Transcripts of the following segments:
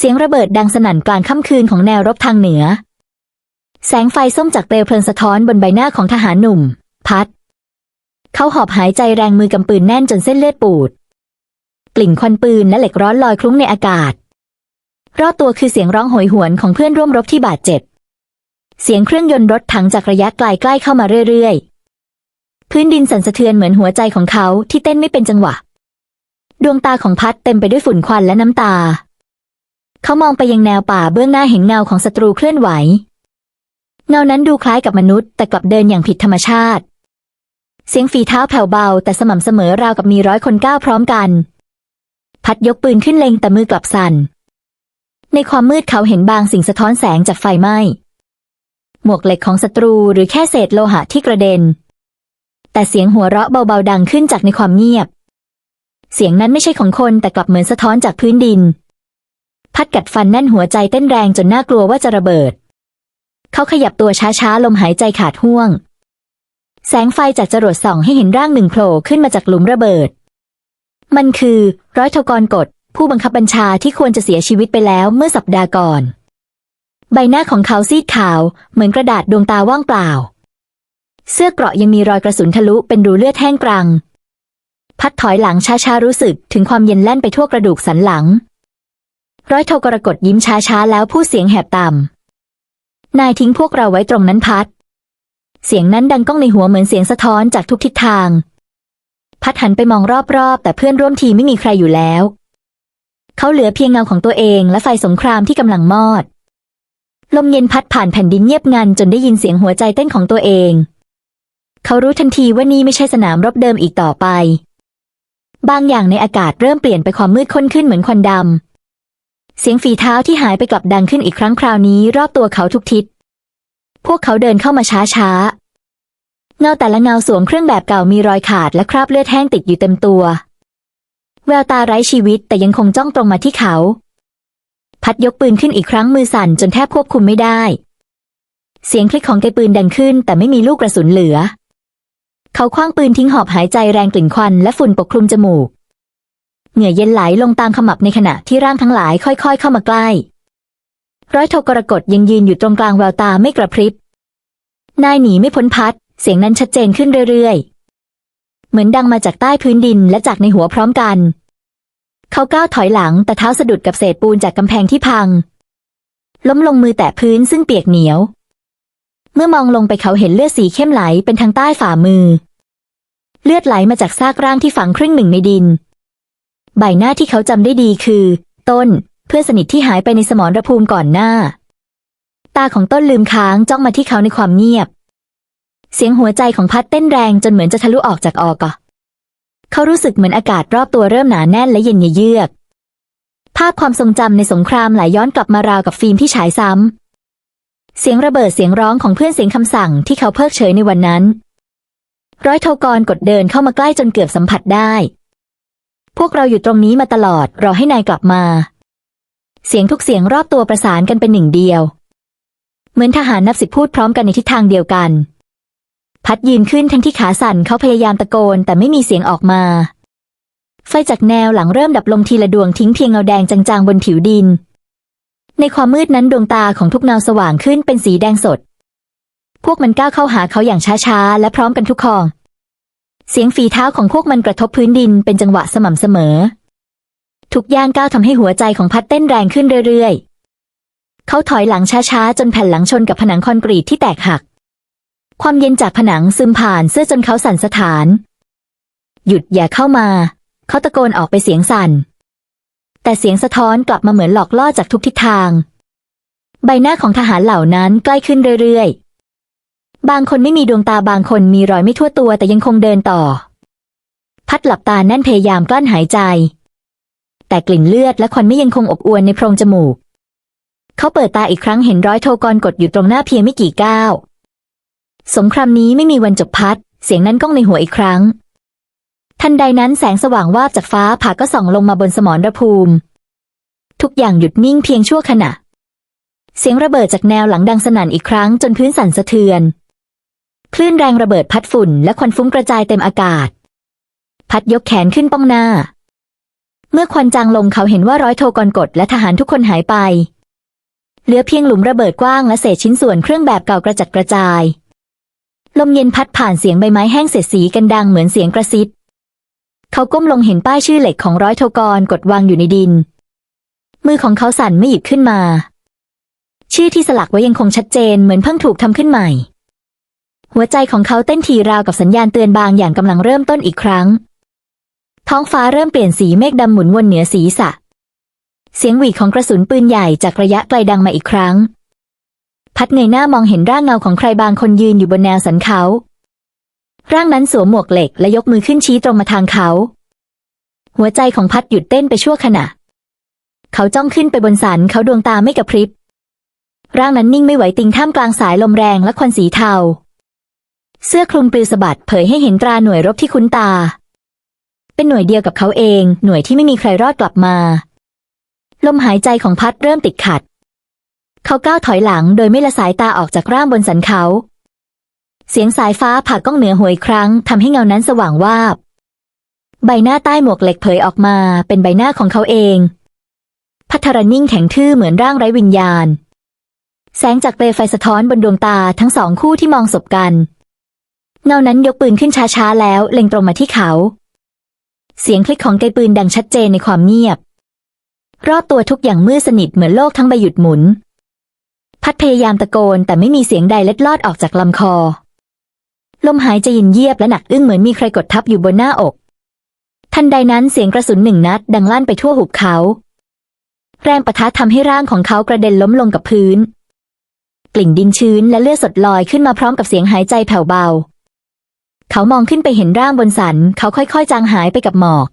เสียงระเบิดดังสนั่นกลางค่ำคืนของแนวรบทางเหนือ แสงไฟส้มจากเปลวเพลิงสะท้อนบนใบหน้าของทหารหนุ่ม พัด เขาหอบหายใจแรงมือกำปืนแน่นจนเส้นเลือดปูด กลิ่นควันปืนและเหล็กร้อนลอยคลุ้งในอากาศ รอบตัวคือเสียงร้องโหยหวนของเพื่อนร่วมรบที่บาดเจ็บ เสียงเครื่องยนต์รถถังจากระยะไกลใกล้เข้ามาเรื่อยๆ พื้นดินสั่นสะเทือนเหมือนหัวใจของเขาที่เต้นไม่เป็นจังหวะ ดวงตาของพัดเต็มไปด้วยฝุ่นควันและน้ำตา เขามองไปยังแนวป่าเบื้องหน้าเห็นเงาของศัตรูเคลื่อนไหว เงานั้นดูคล้ายกับมนุษย์ แต่กลับเดินอย่างผิดธรรมชาติ เสียงฝีเท้าแผ่วเบา แต่สม่ำเสมอราวกับมีร้อยคนก้าวพร้อมกัน พัดยกปืนขึ้นเล็งแต่มือกลับสั่น ในความมืดเขาเห็นบางสิ่งสะท้อนแสงจากไฟไหม้ หมวกเหล็กของศัตรูหรือแค่เศษโลหะที่กระเด็น แต่เสียงหัวเราะเบาๆดังขึ้นจากในความเงียบ เสียงนั้นไม่ใช่ของคนแต่กลับเหมือนสะท้อนจากพื้นดิน พัดกัดฟันแน่นหัวใจเต้นแรงจนน่ากลัวว่าจะระเบิด เขาขยับตัวช้าๆ ลมหายใจขาดห่วง แสงไฟจากจรวดส่องให้เห็นร่างหนึ่งโผล่ขึ้นมาจากหลุมระเบิด มันคือ ร้อยโทกรกฎผู้บังคับบัญชาที่ควรจะเสียชีวิตไปแล้วเมื่อสัปดาห์ก่อน ใบหน้าของเขาซีดขาวเหมือนกระดาษดวงตาว่างเปล่า เสื้อเกราะยังมีรอยกระสุนทะลุเป็นรูเลือดแห้งกรัง พัดถอยหลังช้าๆรู้สึกถึงความเย็นแล่นไปทั่วกระดูกสันหลัง ร้อยโทกรกฎยิ้มช้าๆแล้วพูดเสียงแหบต่ำ นายทิ้งพวกเราไว้ตรงนั้นพัด เสียงนั้นดังก้องในหัวเหมือนเสียงสะท้อนจากทุกทิศทาง พัดหันไปมองรอบๆ แต่เพื่อนร่วมทีมไม่มีใครอยู่แล้ว เขาเหลือเพียงเงาของตัวเองและไฟสงครามที่กำลังมอด ลมเย็นพัดผ่านแผ่นดินเงียบงันจนได้ยินเสียงหัวใจเต้นของตัวเอง เขารู้ทันทีว่านี่ไม่ใช่สนามรบเดิมอีกต่อไป บางอย่างในอากาศเริ่มเปลี่ยนไปความมืดข้นขึ้นเหมือนควันดำ เสียงฝีเท้าที่หายไปกลับดังขึ้นอีกครั้งคราวนี้รอบตัวเขาทุกทิศ พวกเขาเดินเข้ามาช้าช้าๆเงาแต่ละเงาสวมเครื่องแบบเก่ามีรอยขาดและคราบเลือดแห้งติดอยู่เต็มตัว แววตาไร้ชีวิตแต่ยังคงจ้องตรงมาที่เขา พัดยกปืนขึ้นอีกครั้งมือสั่นจนแทบควบคุมไม่ได้ เสียงคลิกของไกปืนดังขึ้นแต่ไม่มีลูกกระสุนเหลือ เขาคว้างปืนทิ้งหอบหายใจแรงกลิ่นควันและฝุ่นปกคลุมจมูก เหงื่อเย็นไหลลงตามขมับในขณะที่ร่างทั้งหลายค่อย ๆ เข้ามาใกล้ ร้อยโทกรกฎยังยืนอยู่ตรงกลางแววตาไม่กระพริบ นายหนีไม่พ้นพัด เสียงนั้นชัดเจนขึ้นเรื่อยๆ เหมือนดังมาจากใต้พื้นดินและจากในหัวพร้อมกัน เขาก้าวถอยหลังแต่เท้าสะดุดกับเศษปูนจากกำแพงที่พัง ล้มลงมือแตะพื้นซึ่งเปียกเหนียว เมื่อมองลงไปเขาเห็นเลือดสีเข้มไหลเป็นทางใต้ฝ่ามือ เลือดไหลมาจากซากร่างที่ฝังครึ่งหนึ่งในดิน ใบหน้าที่เขาจำได้ดีคือ ต้น เพื่อนสนิทที่หายไปในสมรภูมิก่อนหน้า ตาของต้นลืมค้างจ้องมาที่เขาในความเงียบ เสียงหัวใจของพัดเต้นแรงจนเหมือนจะทะลุออกจากออกะเขารู้สึกเหมือนอากาศรอบตัวเริ่มหนาแน่นและเย็นเยือก ภาพความทรงจำในสงครามไหลยย้อนกลับมาราวกับฟิล์มที่ฉายซ้ำ เสียงระเบิดเสียงร้องของเพื่อนเสียงคำสั่งที่เขาเพิกเฉยในวันนั้น ร้อยโทกรกดเดินเข้ามาใกล้จนเกือบสัมผัสได้ พวกเราอยู่ตรงนี้มาตลอด รอให้นายกลับมา เสียงทุกเสียงรอบตัวประสานกันเป็นหนึ่งเดียว เหมือนทหารนับสิบพูดพร้อมกันในทิศทางเดียวกัน พัดยืนขึ้นทั้งที่ขาสั่นเขาพยายามตะโกนแต่ไม่มีเสียงออกมา ไฟจากแนวหลังเริ่มดับลงทีละดวงทิ้งเพียงเงาแดงจางๆบนผิวดิน ในความมืดนั้นดวงตาของทุกเงาสว่างขึ้นเป็นสีแดงสด พวกมันก้าวเข้าหาเขาอย่างช้าๆและพร้อมกันทุกคอง เสียงฝีเท้าของพวกมันกระทบพื้นดินเป็นจังหวะสม่ำเสมอ ทุกย่างก้าวทำให้หัวใจของพัดเต้นแรงขึ้นเรื่อยๆ เขาถอยหลังช้าๆ จนแผ่นหลังชนกับผนังคอนกรีตที่แตกหัก ความเย็นจากผนังซึมผ่านเสื้อจนเขาสั่นสะท้าน หยุดอย่าเข้ามา เขาตะโกนออกไปเสียงสั่น แต่เสียงสะท้อนกลับมาเหมือนหลอกล่อจากทุกทิศทาง ใบหน้าของทหารเหล่านั้นใกล้ขึ้นเรื่อยๆ บางคนไม่มีดวงตาบางคนมีรอยไม่ทั่วตัวแต่ยังคงเดินต่อ พัดหลับตาแน่นพยายามกลั้นหายใจ แต่กลิ่นเลือดและควันไม่ยังคงอบอวนในโพรงจมูก เขาเปิดตาอีกครั้งเห็นร้อยโทกรกดอยู่ตรงหน้าเพียงไม่กี่ก้าว สงครามนี้ไม่มีวันจบพัด เสียงนั้นก้องในหัวอีกครั้ง ทันใดนั้นแสงสว่างวาบจากฟ้าผ่าก็ส่องลงมาบนสมรภูมิ ทุกอย่างหยุดนิ่งเพียงชั่วขณะ เสียงระเบิดจากแนวหลังดังสนั่นอีกครั้งจนพื้นสั่นสะเทือน คลื่นแรงระเบิดพัดฝุ่นและควันฟุ้งกระจายเต็มอากาศ พัดยกแขนขึ้นป้องหน้า เมื่อควันจางลงเขาเห็นว่าร้อยโทกรกฎและทหารทุกคนหายไป เหลือเพียงหลุมระเบิดกว้างและเศษชิ้นส่วนเครื่องแบบเก่ากระจัดกระจาย ลมเย็นพัดผ่านเสียงใบไม้แห้งเสียดสีกันดังเหมือนเสียงกระซิบ เขาก้มลงเห็นป้ายชื่อเหล็กของร้อยโทกรกดวางอยู่ในดิน มือของเขาสั่นไม่หยิบขึ้นมา ชื่อที่สลักไว้ยังคงชัดเจนเหมือนเพิ่งถูกทำขึ้นใหม่ หัวใจของเขาเต้นทีราวกับสัญญาณเตือนบางอย่างกำลังเริ่มต้นอีกครั้ง ท้องฟ้าเริ่มเปลี่ยนสีเมฆดำหมุนวนเหนือศีรษะ เสียงหวีดของกระสุนปืนใหญ่จากระยะไกลดังมาอีกครั้ง พัดเงยหน้ามองเห็นร่างเงาของใครบางคนยืนอยู่บนแนวสันเขา ร่างนั้นสวมหมวกเหล็กและยกมือขึ้นชี้ตรงมาทางเขา หัวใจของพัดหยุดเต้นไปชั่วขณะ เขาจ้องขึ้นไปบนสันเขาดวงตาไม่กระพริบร่างนั้นนิ่งไม่ไหวติงท่ามกลางสายลมแรงและควันสีเทา เสื้อคลุมปลิวสะบัดเผยให้เห็นตราหน่วยรบที่คุ้นตา เป็นหน่วยเดียวกับเขาเอง หน่วยที่ไม่มีใครรอดกลับมา ลมหายใจของพัดเริ่มติดขัด เขาก้าวถอยหลังโดยไม่ละสายตาออกจากร่างบนสันเขา เสียงสายฟ้าผ่าก้องเหนือหวยครั้งทำให้เงานั้นสว่างวาบ ใบหน้าใต้หมวกเหล็กเผยออกมา เป็นใบหน้าของเขาเอง พัทรนิ่งแข็งทื่อเหมือนร่างไร้วิญญาณ แสงจากเปลวไฟสะท้อนบนดวงตาทั้งสองคู่ที่มองสบกัน เงานั้นยกปืนขึ้นช้าๆแล้วเล็งตรงมาที่เขา เสียงคลิกของไกปืนดังชัดเจนในความเงียบ รอบตัวทุกอย่างมืดสนิทเหมือนโลกทั้งใบหยุดหมุน พัดพยายามตะโกนแต่ไม่มีเสียงใดเล็ดลอดออกจากลำคอ ลมหายใจเย็นเยียบและหนักอึ้งเหมือนมีใครกดทับอยู่บนหน้าอก ทันใดนั้นเสียงกระสุนหนึ่งนัดดังลั่นไปทั่วหุบเขา แรงประทะทำให้ร่างของเขากระเด็นล้มลงกับพื้น กลิ่นดินชื้นและเลือดสดลอยขึ้นมาพร้อมกับเสียงหายใจแผ่วเบา เขามองขึ้นไปเห็นร่างบนสัน เขาค่อยๆ จางหายไปกับหมอก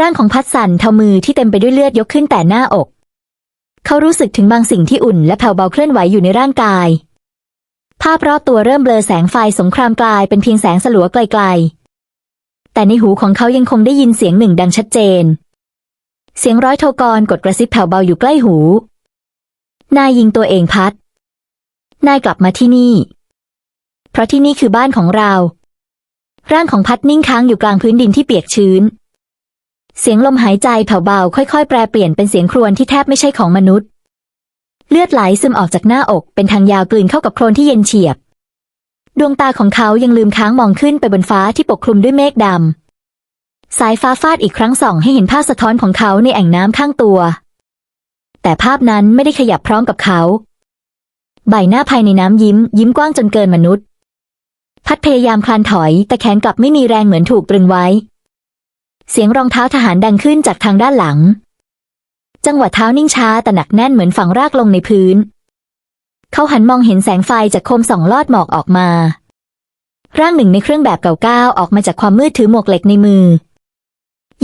ร่างของพัดสันเทามือที่เต็มไปด้วยเลือดยกขึ้นแต่หน้าอก เขารู้สึกถึงบางสิ่งที่อุ่นและแผ่วเบาเคลื่อนไหวอยู่ในร่างกาย ภาพรอบตัวเริ่มเบลอแสงไฟสงครามกลายเป็นเพียงแสงสลัวไกลๆ แต่ในหูของเขายังคงได้ยินเสียงหนึ่งดังชัดเจน เสียงร้อยโทกรกดกระซิบแผ่วเบาอยู่ใกล้หู นายยิงตัวเองพัด นายกลับมาที่นี่ เพราะที่นี่คือบ้านของเรา ร่างของพัดนิ่งค้างอยู่กลางพื้นดินที่เปียกชื้น เสียงลมหายใจแผ่วเบาค่อยๆ แปรเปลี่ยนเป็นเสียงครวญที่แทบไม่ใช่ของมนุษย์ เลือดไหลซึมออกจากหน้าอกเป็นทางยาวกลืนเข้ากับโคลนที่เย็นเฉียบ ดวงตาของเขายังลืมค้างมองขึ้นไปบนฟ้าที่ปกคลุมด้วยเมฆดำสายฟ้าฟาดอีกครั้งส่องให้เห็นภาพสะท้อนของเขาในแอ่งน้ำข้างตัว แต่ภาพนั้นไม่ได้ขยับพร้อมกับเขา ใบหน้าภายในน้ำยิ้ม ยิ้มกว้างจนเกินมนุษย์ พัดพยายามคลานถอย แต่แขนกลับไม่มีแรงเหมือนถูกตรึงไว้ เสียงรองเท้าทหารดังขึ้นจากทางด้านหลัง จังหวะเท้านิ่งช้าแต่หนักแน่นเหมือนฝังรากลงในพื้น เขาหันมองเห็นแสงไฟจากโคมส่องลอดหมอกออกมา ร่างหนึ่งในเครื่องแบบเก่าๆออกมาจากความมืดถือหมวกเหล็กในมือ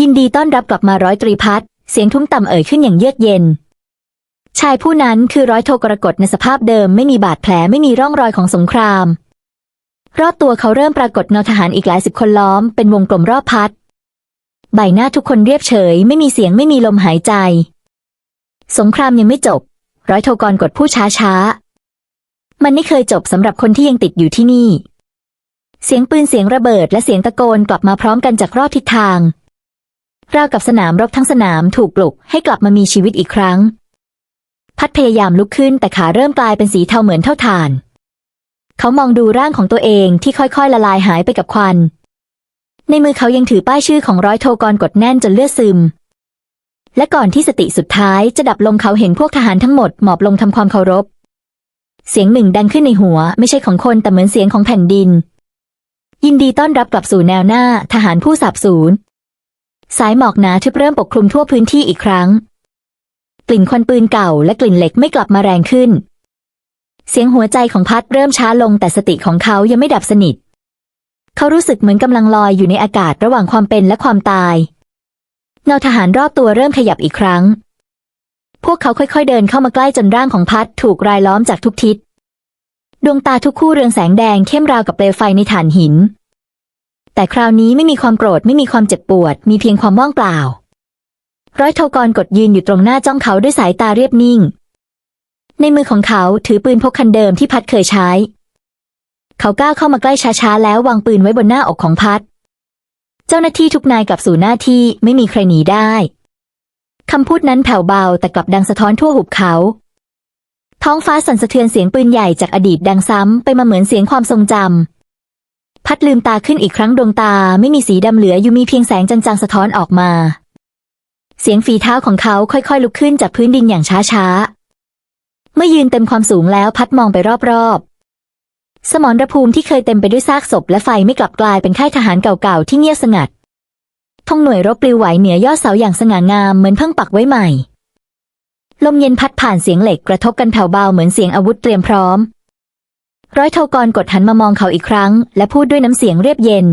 ยินดีต้อนรับกลับมาร้อยตรีพัฒน์เสียงทุ้มต่ำเอ่ยขึ้นอย่างเยือกเย็น ชายผู้นั้นคือร้อยโทกรกฎในสภาพเดิมไม่มีบาดแผลไม่มีร่องรอยของสงคราม รอบตัวเขาเริ่มปรากฏเงาทหารอีกหลายสิบคนล้อมเป็นวงกลมรอบพัด ใบหน้าทุกคนเรียบเฉย ไม่มีเสียงไม่มีลมหายใจ สงครามยังไม่จบ ร้อยโทกรกดผู้ช้าช้า มันไม่เคยจบสำหรับคนที่ยังติดอยู่ที่นี่ เสียงปืนเสียงระเบิดและเสียงตะโกนกลับมาพร้อมกันจากรอบทิศทางราวกับสนามรบทั้งสนามถูกปลุกให้กลับมามีชีวิตอีกครั้ง พัดพยายามลุกขึ้นแต่ขาเริ่มกลายเป็นสีเทาเหมือนเท่าถ่าน เขามองดูร่างของตัวเองที่ค่อยๆ ละลายหายไปกับควัน ในมือเขายังถือป้ายชื่อของร้อยโทกรกดแน่นจนเลือดซึม และก่อนที่สติสุดท้ายจะดับลงเขาเห็นพวกทหารทั้งหมดหมอบลงทำความเคารพ เสียงหนึ่งดังขึ้นในหัว ไม่ใช่ของคนแต่เหมือนเสียงของแผ่นดิน ยินดีต้อนรับกลับสู่แนวหน้าทหารผู้สาบสูญสายหมอกหนาทึบเริ่มปกคลุมทั่วพื้นที่อีกครั้ง กลิ่นควันปืนเก่าและกลิ่นเหล็กไม่กลับมาแรงขึ้น เสียงหัวใจของพัดเริ่มช้าลงแต่สติของเขายังไม่ดับสนิท เขารู้สึกเหมือนกำลังลอยอยู่ในอากาศระหว่างความเป็นและความตาย เงาทหารรอบตัวเริ่มขยับอีกครั้ง พวกเขาค่อยๆเดินเข้ามาใกล้จนร่างของพัดถูกรายล้อมจากทุกทิศ ดวงตาทุกคู่เรืองแสงแดงเข้มราวกับเปลวไฟในถ่านหิน แต่คราวนี้ไม่มีความโกรธไม่มีความเจ็บปวด มีเพียงความว่างเปล่า ร้อยโทกรกดยืนอยู่ตรงหน้าจ้องเขาด้วยสายตาเรียบนิ่ง ในมือของเขาถือปืนพกคันเดิมที่พัดเคยใช้ เขาก้าวเข้ามาใกล้ช้าๆ แล้ววางปืนไว้บนหน้าอกของพัด เจ้าหน้าที่ทุกนายกลับสู่หน้าที่ไม่มีใครหนีได้คำพูดนั้นแผ่วเบาแต่กลับดังสะท้อนทั่วหุบเขา ท้องฟ้าสั่นสะเทือนเสียงปืนใหญ่จากอดีตดังซ้ำไปมาเหมือนเสียงความทรงจำพัดลืมตาขึ้นอีกครั้งดวงตาไม่มีสีดำเหลืออยู่มีเพียงแสงจางๆสะท้อนออกมา เสียงฝีเท้าของเขาค่อยๆ ลุกขึ้นจากพื้นดินอย่างช้าๆ เมื่อยืนเต็มความสูงแล้วพัดมองไปรอบๆ สมรภูมิที่เคยเต็มไปด้วยซากศพและไฟไม่กลับกลายเป็นค่ายทหารเก่าๆที่เงียบสงัดธงหน่วยรบปลิวไหวเหนือยอดเสาอย่างสง่างามเหมือนเพิ่งปักไว้ใหม่ ลมเย็นพัดผ่านเสียงเหล็กกระทบกันแผ่วเบาเหมือนเสียงอาวุธเตรียมพร้อม ร้อยโทกรกดหันมามองเขาอีกครั้ง และพูดด้วยน้ำเสียงเรียบเย็น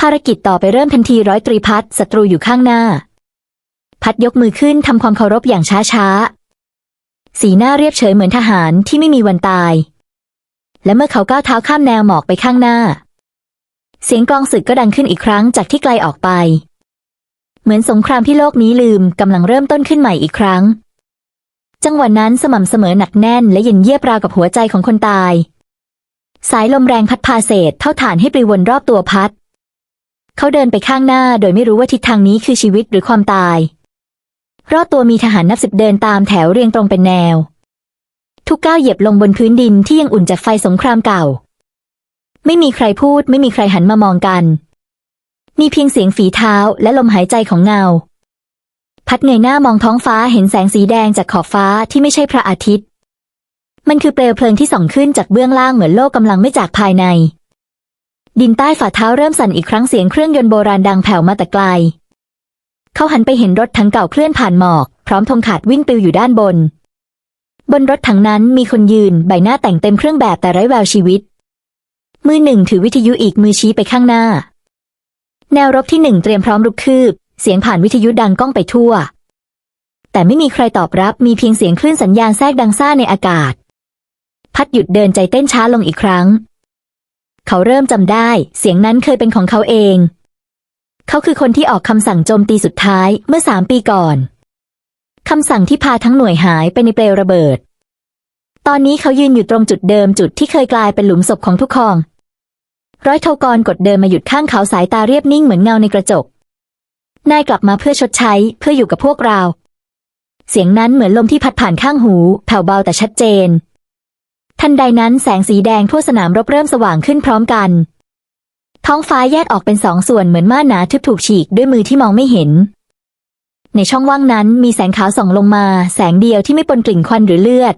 ภารกิจต่อไปเริ่มทันทีร้อยตรีพัดศัตรูอยู่ข้างหน้า พัดยกมือขึ้นทำความเคารพอย่างช้าๆ สีหน้าเรียบเฉยเหมือนทหารที่ไม่มีวันตาย และเมื่อเขาก้าวเท้าข้ามแนวหมอกไปข้างหน้า เสียงกองศึกก็ดังขึ้นอีกครั้งจากที่ไกลออกไป เหมือนสงครามที่โลกนี้ลืมกำลังเริ่มต้นขึ้นใหม่อีกครั้ง จังหวะนั้นสม่ำเสมอหนักแน่นและเย็นเยียบราวกับหัวใจของคนตาย สายลมแรงพัดพาเศษเท่าฐานให้ปลิววนรอบตัวพัด เขาเดินไปข้างหน้าโดยไม่รู้ว่าทิศทางนี้คือชีวิตหรือความตาย รอบตัวมีทหารนับสิบเดินตามแถวเรียงตรงเป็นแนว ทุกก้าวเหยียบลงบนพื้นดินที่ยังอุ่นจากไฟสงครามเก่า ไม่มีใครพูดไม่มีใครหันมามองกัน มีเพียงเสียงฝีเท้าและลมหายใจของเงา พัดเงยหน้ามองท้องฟ้าเห็นแสงสีแดงจากขอบฟ้าที่ไม่ใช่พระอาทิตย์ มันคือเปลวเพลิงที่ส่องขึ้นจากเบื้องล่างเหมือนโลกกำลังไม่จากภายในดินใต้ฝ่าเท้าเริ่มสั่นอีกครั้งเสียงเครื่องยนต์โบราณดังแผ่วมาแต่ไกล เขาหันไปเห็นรถถังเก่าเคลื่อนผ่านหมอก พร้อมธงขาดวิ่งปลิวอยู่ด้านบน บนรถถังนั้นมีคนยืนใบหน้าแต่งเต็มเครื่องแบบแต่ไร้แววชีวิต มือหนึ่งถือวิทยุอีกมือชี้ไปข้างหน้า แนวรบที่หนึ่งเตรียมพร้อมรุกคืบ เสียงผ่านวิทยุดังก้องไปทั่ว แต่ไม่มีใครตอบรับมีเพียงเสียงคลื่นสัญญาณแทรกดังซ่าในอากาศ พัดหยุดเดินใจเต้นช้าลงอีกครั้ง เขาเริ่มจำได้ เสียงนั้นเคยเป็นของเขาเอง เขาคือคนที่ออกคำสั่งโจมตีสุดท้ายเมื่อสามปีก่อนคำสั่งที่พาทั้งหน่วยหายไปในเปลวระเบิด ตอนนี้เขายืนอยู่ตรงจุดเดิมจุดที่เคยกลายเป็นหลุมศพของทุกคอง ร้อยโทกรกดเดินมาหยุดข้างเขาสายตาเรียบนิ่งเหมือนเงาในกระจก นายกลับมาเพื่อชดใช้เพื่ออยู่กับพวกเรา เสียงนั้นเหมือนลมที่พัดผ่านข้างหู แผ่วเบาแต่ชัดเจน ทันใดนั้นแสงสีแดงทั่วสนามรบเริ่มสว่างขึ้นพร้อมกัน ท้องฟ้าแยกออกเป็นสองส่วนเหมือนม่านหนาทึบถูกฉีกด้วยมือที่มองไม่เห็น ในช่องว่างนั้นมีแสงขาวส่องลงมา แสงเดียวที่ไม่ปนกลิ่นควันหรือเลือด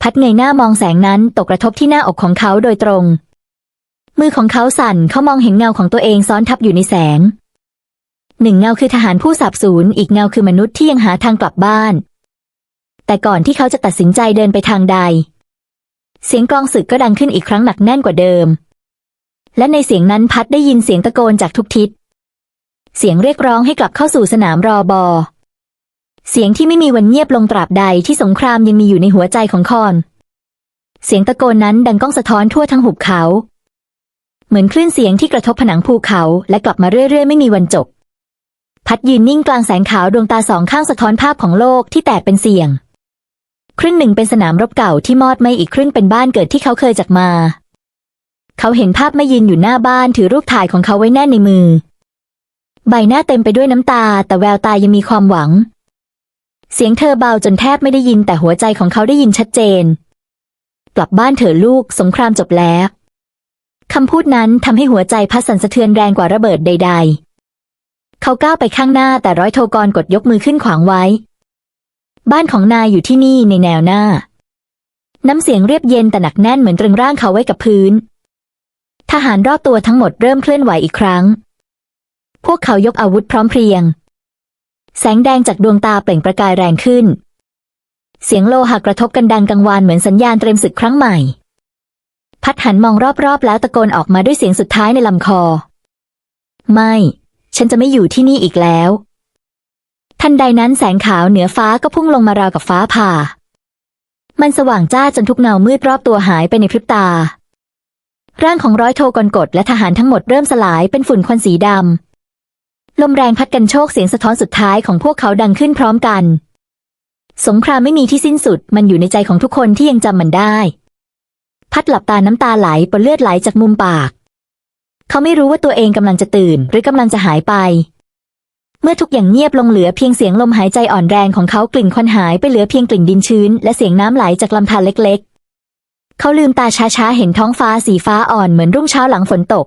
พัดเงยหน้ามองแสงนั้นตกกระทบที่หน้าอกของเขาโดยตรง มือของเขาสั่นเขามองเห็นเงาของตัวเองซ้อนทับอยู่ในแสง หนึ่งเงาคือทหารผู้สาบสูญอีกเงาคือมนุษย์ที่ยังหาทางกลับบ้าน แต่ก่อนที่เขาจะตัดสินใจเดินไปทางใด เสียงกลองศึกก็ดังขึ้นอีกครั้งหนักแน่นกว่าเดิม และในเสียงนั้นพัดได้ยินเสียงตะโกนจากทุกทิศ เสียงเรียกร้องให้กลับเข้าสู่สนามรอบอ เสียงที่ไม่มีวันเงียบลงตราบใดที่สงครามยังมีอยู่ในหัวใจของคอน เสียงตะโกนนั้นดังก้องสะท้อนทั่วทั้งหุบเขา เหมือนคลื่นเสียงที่กระทบผนังภูเขาและกลับมาเรื่อยๆ ไม่มีวันจบ พัดยืนนิ่งกลางแสงขาวดวงตาสองข้างสะท้อนภาพของโลกที่แตกเป็นเสียงครึ่งหนึ่งเป็นสนามรบเก่าที่มอดไหม่อีกครึ่งเป็นบ้านเกิดที่เขาเคยจากมา เขาเห็นภาพไม่ยืนอยู่หน้าบ้านถือรูปถ่ายของเขาไว้แน่นในมือ ใบหน้าเต็มไปด้วยน้ำตา แต่แววตายังมีความหวัง เสียงเธอเบาจนแทบไม่ได้ยินแต่หัวใจของเขาได้ยินชัดเจน กลับบ้านเถอะลูกสงครามจบแล้วคำพูดนั้นทำให้หัวใจพัดสั่นสะเทือนแรงกว่าระเบิดใด ๆ เขาก้าวไปข้างหน้าแต่ร้อยโทกรกดยกมือขึ้นขวางไว้ บ้านของนายอยู่ที่นี่ในแนวหน้า น้ำเสียงเรียบเย็นแต่หนักแน่นเหมือนตรึงร่างเขาไว้กับพื้น ทหารรอบตัวทั้งหมดเริ่มเคลื่อนไหวอีกครั้ง พวกเขายกอาวุธพร้อมเพรียง แสงแดงจากดวงตาเปล่งประกายแรงขึ้น เสียงโลหะกระทบกันดังกังวานเหมือนสัญญาณเตรียมศึกครั้งใหม่ พัดหันมองรอบๆ แล้วตะโกนออกมาด้วยเสียงสุดท้ายในลำคอ ไม่ ฉันจะไม่อยู่ที่นี่อีกแล้ว ทันใดนั้นแสงขาวเหนือฟ้าก็พุ่งลงมาราวกับฟ้าผ่า มันสว่างจ้าจนทุกเงามืดรอบตัวหายไปในพริบตา ร่างของร้อยโทกรกฎและทหารทั้งหมดเริ่มสลายเป็นฝุ่นควันสีดำ ลมแรงพัดกันโชกเสียงสะท้อนสุดท้ายของพวกเขาดังขึ้นพร้อมกัน สงครามไม่มีที่สิ้นสุดมันอยู่ในใจของทุกคนที่ยังจำมันได้ พัดหลับตาน้ำตาไหลปนเลือดไหลจากมุมปาก เขาไม่รู้ว่าตัวเองกำลังจะตื่น หรือกำลังจะหายไป เมื่อทุกอย่างเงียบลงเหลือเพียงเสียงลมหายใจอ่อนแรงของเขากลิ่นควันหายไปเหลือเพียงกลิ่นดินชื้น และเสียงน้ำไหลจากลำธารเล็ก เขาลืมตาช้าๆ เห็นท้องฟ้าสีฟ้าอ่อนเหมือนรุ่งเช้าหลังฝนตก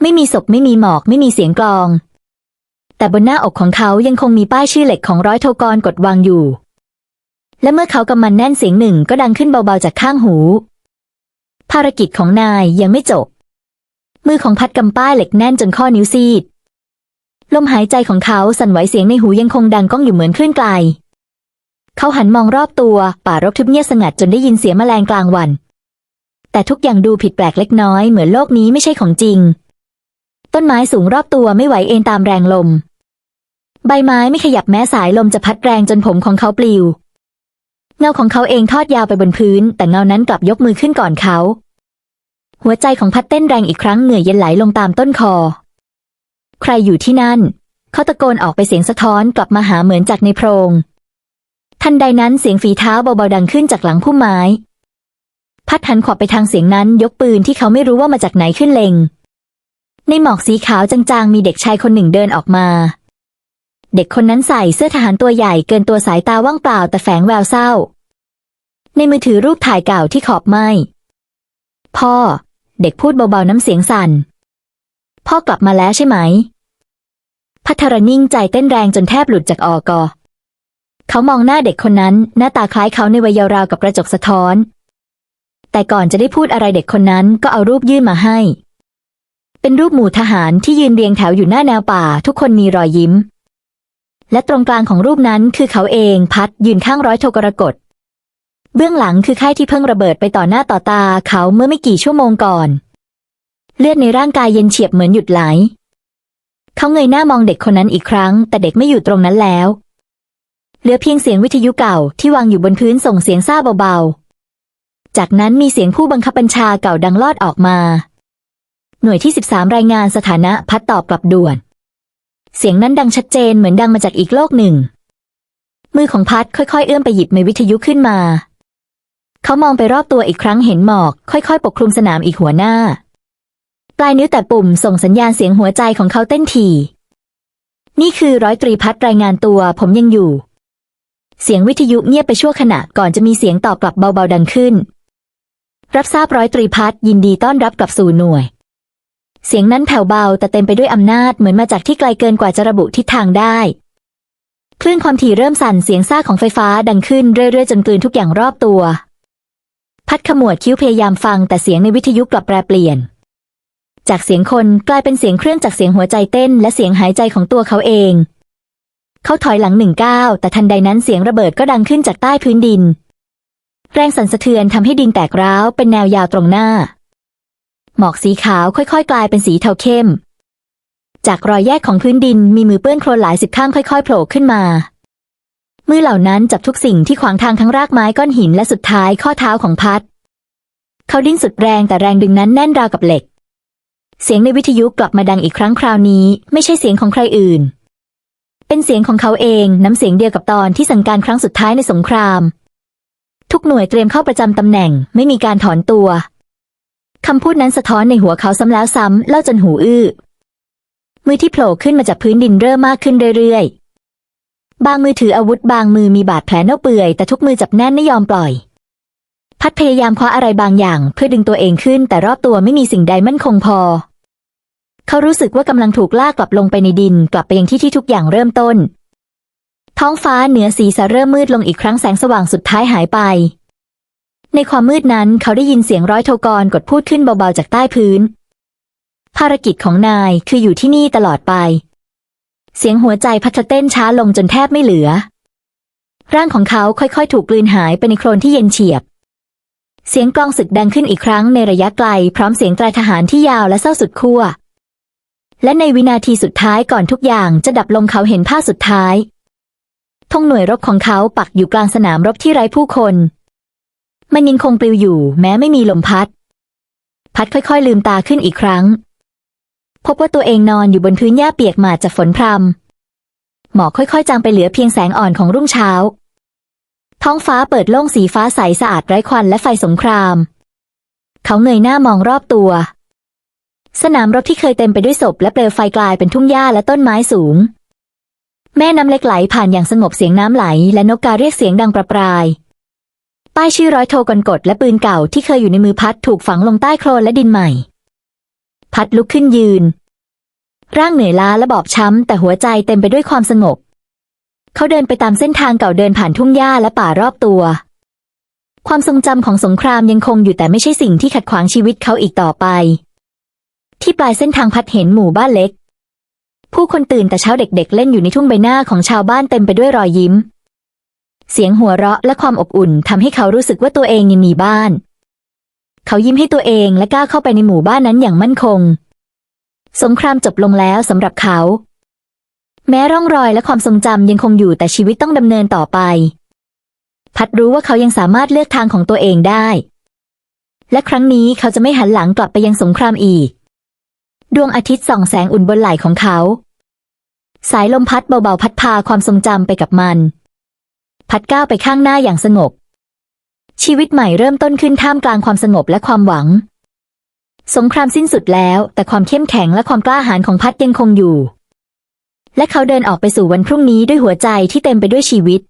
ไม่มีศพไม่มีหมอกไม่มีเสียงกลอง แต่บนหน้าอกของเขายังคงมีป้ายชื่อเหล็กของร้อยโทกรกดวางอยู่ และเมื่อเขากำมันแน่นเสียงหนึ่งก็ดังขึ้นเบาๆจากข้างหู ภารกิจของนายยังไม่จบ มือของพัดกำป้ายเหล็กแน่นจนข้อนิ้วซีด ลมหายใจของเขาสั่นไหวเสียงในหูยังคงดังก้องอยู่เหมือนคลื่นไกล เขาหันมองรอบตัวป่ารกทึบเงียบสงัดจนได้ยินเสียงแมลงกลางวัน แต่ทุกอย่างดูผิดแปลกเล็กน้อยเหมือนโลกนี้ไม่ใช่ของจริง ต้นไม้สูงรอบตัวไม่ไหวเอ็นตามแรงลม ใบไม้ไม่ขยับแม้สายลมจะพัดแรงจนผมของเขาปลิว เงาของเขาเองทอดยาวไปบนพื้น แต่เงานั้นกลับยกมือขึ้นก่อนเขา หัวใจของพัดเต้นแรงอีกครั้งเหงื่อยเย็นไหลลงตามต้นคอ ใครอยู่ที่นั่น เขาตะโกนออกไปเสียงสะท้อนกลับมาหาเหมือนจากในโพรง ทันใดนั้นเสียงฝีเท้าเบาๆดังขึ้นจากหลังพุ่มไม้ พัดหันขวับไปทางเสียงนั้นยกปืนที่เขาไม่รู้ว่ามาจากไหนขึ้นเล็ง ในหมอกสีขาวจางๆมีเด็กชายคนหนึ่งเดินออกมา เด็กคนนั้นใส่เสื้อทหารตัวใหญ่เกินตัวสายตาว่างเปล่าแต่แฝงแววเศร้า ในมือถือรูปถ่ายเก่าที่ขอบไหมพ่อ เด็กพูดเบาๆน้ำเสียงสั่น พ่อกลับมาแล้วใช่ไหมพัทรนิ่งใจเต้นแรงจนแทบหลุดจากออกอ เขามองหน้าเด็กคนนั้น หน้าตาคล้ายเขาในวัยราวกับกระจกสะท้อน แต่ก่อนจะได้พูดอะไรเด็กคนนั้นก็เอารูปยื่นมาให้ เป็นรูปหมู่ทหารที่ยืนเรียงแถวอยู่หน้าแนวป่า ทุกคนมีรอยยิ้ม และตรงกลางของรูปนั้นคือเขาเองพัดยืนข้างร้อยโทกรกฎเบื้องหลังคือค่ายที่เพิ่งระเบิดไปต่อหน้าต่อตาเขาเมื่อไม่กี่ชั่วโมงก่อน เลือดในร่างกายเย็นเฉียบเหมือนหยุดไหล เขาเงยหน้ามองเด็กคนนั้นอีกครั้ง แต่เด็กไม่อยู่ตรงนั้นแล้ว เหลือเพียงเสียงวิทยุเก่าที่วางอยู่บนพื้นส่งเสียงซ่าเบาๆ จากนั้นมีเสียงผู้บังคับบัญชาเก่าดังลอดออกมา หน่วยที่ 13 รายงานสถานะพัดตอบกลับด่วน เสียงนั้นดังชัดเจนเหมือนดังมาจากอีกโลกหนึ่ง มือของพัดค่อยๆ เอื้อมไปหยิบไมวิทยุขึ้นมา เขามองไปรอบตัวอีกครั้งเห็นหมอก ค่อยๆ ปกคลุมสนามอีกหัวหน้า ปลายนิ้วแต่ปุ่มส่งสัญญาณเสียงหัวใจของเขาเต้นถี่นี่คือร้อยตรีพัดรายงานตัวผมยังอยู่ เสียงวิทยุเงียบไปชั่วขณะก่อนจะมีเสียงตอบกลับเบาๆดังขึ้น รับทราบร้อยตรีพัดยินดีต้อนรับกลับสู่หน่วย เสียงนั้นแผ่วเบาแต่เต็มไปด้วยอำนาจเหมือนมาจากที่ไกลเกินกว่าจะระบุทิศทางได้คลื่นความถี่เริ่มสั่นเสียงซ่าของไฟฟ้าดังขึ้นเรื่อยๆจนกลืนทุกอย่างรอบตัว พัดขมวดคิ้วพยายามฟังแต่เสียงในวิทยุกลับแปรเปลี่ยน จากเสียงคนกลายเป็นเสียงเครื่องจากเสียงหัวใจเต้น และเสียงหายใจของตัวเขาเอง เขาถอยหลังหนึ่งก้าวแต่ทันใดนั้นเสียงระเบิดก็ดังขึ้นจากใต้พื้นดิน แรงสั่นสะเทือนทำให้ดินแตกร้าวเป็นแนวยาวตรงหน้า หมอกสีขาวค่อยๆ กลายเป็นสีเทาเข้ม จากรอยแยกของพื้นดินมีมือเปื้อนโคลนหลายสิบข้างค่อยๆโผล่ขึ้นมา มือเหล่านั้นจับทุกสิ่งที่ขวางทางทั้งรากไม้ก้อนหินและสุดท้ายข้อเท้าของพัด เขาดิ้นสุดแรงแต่แรงดึงนั้นแน่นราวกับเหล็ก เสียงในวิทยุกลับมาดังอีกครั้งคราวนี้ ไม่ใช่เสียงของใครอื่น เป็นเสียงของเขาเองน้ำเสียงเดียวกับตอนที่สั่งการครั้งสุดท้ายในสงคราม ทุกหน่วยเตรียมเข้าประจำตำแหน่งไม่มีการถอนตัวคำพูดนั้นสะท้อนในหัวเขาซ้ำแล้วซ้ำเล่าจนหูอื้อมือที่โผล่ขึ้นมาจากพื้นดินเริ่มมากขึ้นเรื่อยๆ บางมือถืออาวุธบางมือมีบาดแผลเน่าเปื่อยแต่ทุกมือจับแน่นไม่ยอมปล่อย พัดพยายามคว้าอะไรบางอย่างเพื่อดึงตัวเองขึ้นแต่รอบตัวไม่มีสิ่งใดมั่นคงพอ เขารู้สึกว่ากำลังถูกลากกลับลงไปในดิน กลับไปยังที่ที่ทุกอย่างเริ่มต้น ท้องฟ้าเหนือสีสะเริ่มมืดลงอีกครั้งแสงสว่างสุดท้ายหายไป ในความมืดนั้นเขาได้ยินเสียงร้อยโทกรกดพูดขึ้นเบาๆจากใต้พื้น ภารกิจของนายคืออยู่ที่นี่ตลอดไป เสียงหัวใจพัดเต้นช้าลงจนแทบไม่เหลือ ร่างของเขาค่อยๆ ถูกกลืนหายไปในโคลนที่เย็นเฉียบเสียงกลองศึกดังขึ้นอีกครั้งในระยะไกล พร้อมเสียงไตรทหารที่ยาวและเศร้าสุดขั้ว และในวินาทีสุดท้ายก่อนทุกอย่างจะดับลงเขาเห็นภาพสุดท้ายธงหน่วยรบของเขาปักอยู่กลางสนามรบที่ไร้ผู้คน มันยังคงปลิวอยู่แม้ไม่มีลมพัด พัดค่อยๆ ลืมตาขึ้นอีกครั้ง พบว่าตัวเองนอนอยู่บนพื้นหญ้าเปียกหมาดจากฝนพรำหมอกค่อยๆ จางไปเหลือเพียงแสงอ่อนของรุ่งเช้า ท้องฟ้าเปิดโล่งสีฟ้าใสสะอาดไร้ควันและไฟสงคราม เขาเงยหน้ามองรอบตัว สนามรบที่เคยเต็มไปด้วยศพและเปลวไฟกลายเป็นทุ่งหญ้าและต้นไม้สูง แม่น้ำเล็กไหลผ่านอย่างสงบเสียงน้ำไหล และนกกาเรียกเสียงดังประปราย ป้ายชื่อร้อยโทกลกดและปืนเก่าที่เคยอยู่ในมือพัดถูกฝังลงใต้โคลนและดินใหม่ พัดลุกขึ้นยืน ร่างเหนื่อยล้าและบอบช้ำ แต่หัวใจเต็มไปด้วยความสงบ เขาเดินไปตามเส้นทางเก่าเดินผ่านทุ่งหญ้าและป่ารอบตัว ความทรงจำของสงครามยังคงอยู่แต่ไม่ใช่สิ่งที่ขัดขวางชีวิตเขาอีกต่อไป ที่ปลายเส้นทางพัดเห็นหมู่บ้านเล็ก ผู้คนตื่นแต่เช้าเด็กๆเล่นอยู่ในทุ่งใบหน้าของชาวบ้านเต็มไปด้วยรอยยิ้ม เสียงหัวเราะและความอบอุ่นทำให้เขารู้สึกว่าตัวเองยังมีบ้าน เขายิ้มให้ตัวเองและก้าวเข้าไปในหมู่บ้านนั้นอย่างมั่นคง สงครามจบลงแล้วสำหรับเขา แม้ร่องรอยและความทรงจำยังคงอยู่แต่ชีวิตต้องดำเนินต่อไป พัดรู้ว่าเขายังสามารถเลือกทางของตัวเองได้ และครั้งนี้เขาจะไม่หันหลังกลับไปยังสงครามอีก ดวงอาทิตย์ส่องแสงอุ่นบนไหล่ของเขา สายลมพัดเบาๆพัดพาความทรงจำไปกับมัน พัดก้าวไปข้างหน้าอย่างสงบ ชีวิตใหม่เริ่มต้นขึ้นท่ามกลางความสงบและความหวัง สงครามสิ้นสุดแล้ว แต่ความเข้มแข็งและความกล้าหาญของพัดยังคงอยู่ และเขาเดินออกไปสู่วันพรุ่งนี้ด้วยหัวใจที่เต็มไปด้วยชีวิต